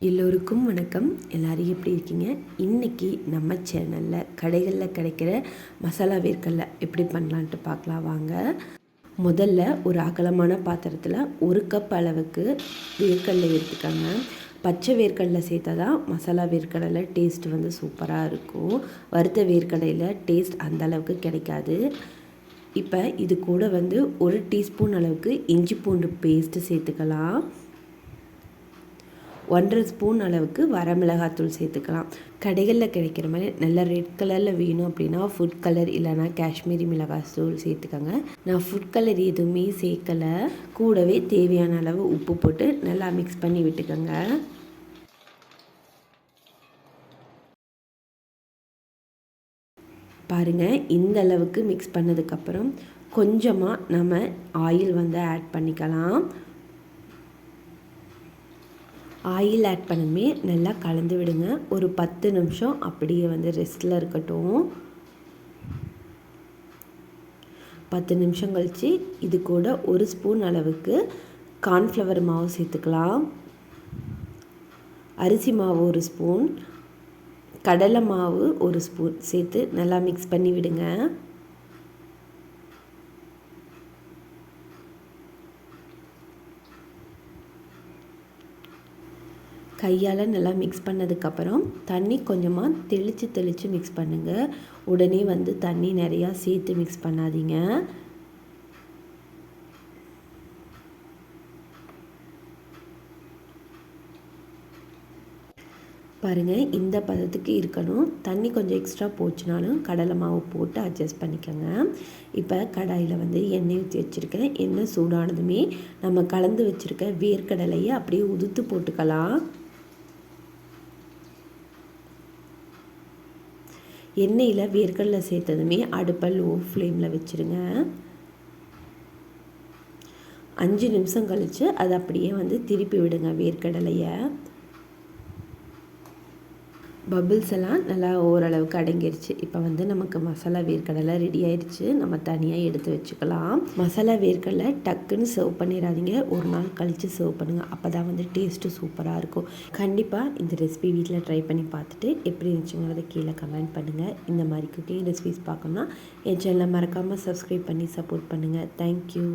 எல்லோருக்கும் வணக்கம். எல்லாரும் எப்படி இருக்கீங்க? இன்றைக்கி நம்ம சேனலில் கடைகளில் கிடைக்கிற மசாலா வேர்க்கடலை எப்படி பண்ணலான்ட்டு பார்க்கலாம் வாங்க. முதல்ல ஒரு அகலமான பாத்திரத்தில் ஒரு கப் அளவுக்கு வேர்க்கடலை எடுத்துக்கோங்க. பச்சை வேர்க்கடலை சேர்த்தா தான் மசாலா வேர்க்கடலை டேஸ்ட் வந்து சூப்பராக இருக்கும். வறுத்த வேர்க்கடையில் டேஸ்ட் அந்த அளவுக்கு கிடைக்காது. இப்போ இது கூட வந்து ஒரு டீஸ்பூன் அளவுக்கு இஞ்சி பூண்டு பேஸ்ட்டு சேர்த்துக்கலாம். ஒன்றரை ஸ்பூன் அளவுக்கு வரமிளகாத்தூள் சேர்த்துக்கலாம். கடைகளில் கிடைக்கிற மாதிரி நல்ல ரெட் கலரில் வேணும் அப்படின்னா ஃபுட் கலர் இல்லைனா காஷ்மீரி மிளகாத்தூள் சேர்த்துக்கோங்க. நான் ஃபுட் கலர் எதுவுமே சேர்க்கலை. கூடவே தேவையான அளவு உப்பு போட்டு நல்லா மிக்ஸ் பண்ணி விட்டுக்கோங்க. பாருங்கள் இந்த அளவுக்கு மிக்ஸ் பண்ணதுக்கப்புறம் கொஞ்சமாக நம்ம ஆயில் வந்து ஆட் பண்ணிக்கலாம். ஆயில் ஆட் பண்ணமே நல்லா கலந்து விடுங்க. ஒரு பத்து நிமிஷம் அப்படியே வந்து ரெஸ்ட்டில் இருக்கட்டும். பத்து நிமிஷம் கழித்து இது கூட ஒரு ஸ்பூன் அளவுக்கு கார்ன்ஃப்ளவர் மாவு சேர்த்துக்கலாம். அரிசி மாவு ஒரு ஸ்பூன். கடலை மாவு ஒரு ஸ்பூன் சேர்த்து நல்லா மிக்ஸ் பண்ணி விடுங்க. கையால் நல்லா மிக்ஸ் பண்ணதுக்கப்புறம் தண்ணி கொஞ்சமாக தெளித்து தெளித்து மிக்ஸ் பண்ணுங்கள் உடனே வந்து தண்ணி நிறையா சேர்த்து மிக்ஸ் பண்ணாதீங்க. பாருங்கள் இந்த பதத்துக்கு இருக்கணும். தண்ணி கொஞ்சம் எக்ஸ்ட்ரா போச்சுனாலும் கடலை மாவு போட்டு அட்ஜஸ்ட் பண்ணிக்கோங்க. இப்போ கடாயில் வந்து எண்ணெய் ஊற்றி வச்சுருக்கேன். எண்ணெய் சூடானதுமே நம்ம கலந்து வச்சுருக்க வேர்க்கடலையை அப்படியே உதுத்து போட்டுக்கலாம். எண்ணெயில் வேர்க்கடலை சேர்த்ததுமே அடுப்பை லோ ஃப்ளேமில் வச்சுருங்க. அஞ்சு நிமிஷம் கழித்து அதை அப்படியே வந்து திருப்பி விடுங்க வேர்க்கடலையை. பபிள்ஸ் எல்லாம் நல்லா ஓரளவுக்கு அடங்கிருச்சு. இப்போ வந்து நமக்கு மசாலா வேர்க்கடலை ரெடி ஆயிடுச்சு நம்ம தனியாக எடுத்து வச்சுக்கலாம். மசாலா வேர்க்கடலை டக்குன்னு சர்வ் பண்ணிடாதீங்க. ஒரு நாள் கழித்து சர்வ் பண்ணுங்கள் அப்போ தான் வந்து டேஸ்ட்டு சூப்பராக இருக்கும். கண்டிப்பாக இந்த ரெசிபி வீட்டில் ட்ரை பண்ணி பார்த்துட்டு எப்படி இருந்துச்சுங்கிறத கீழே கமெண்ட் பண்ணுங்கள் இந்த மாதிரி குக்கிங் ரெசிபிஸ் பார்க்கணுன்னா என் சேனலை மறக்காமல் சப்ஸ்கிரைப் பண்ணி சப்போர்ட் பண்ணுங்கள் தேங்க்யூ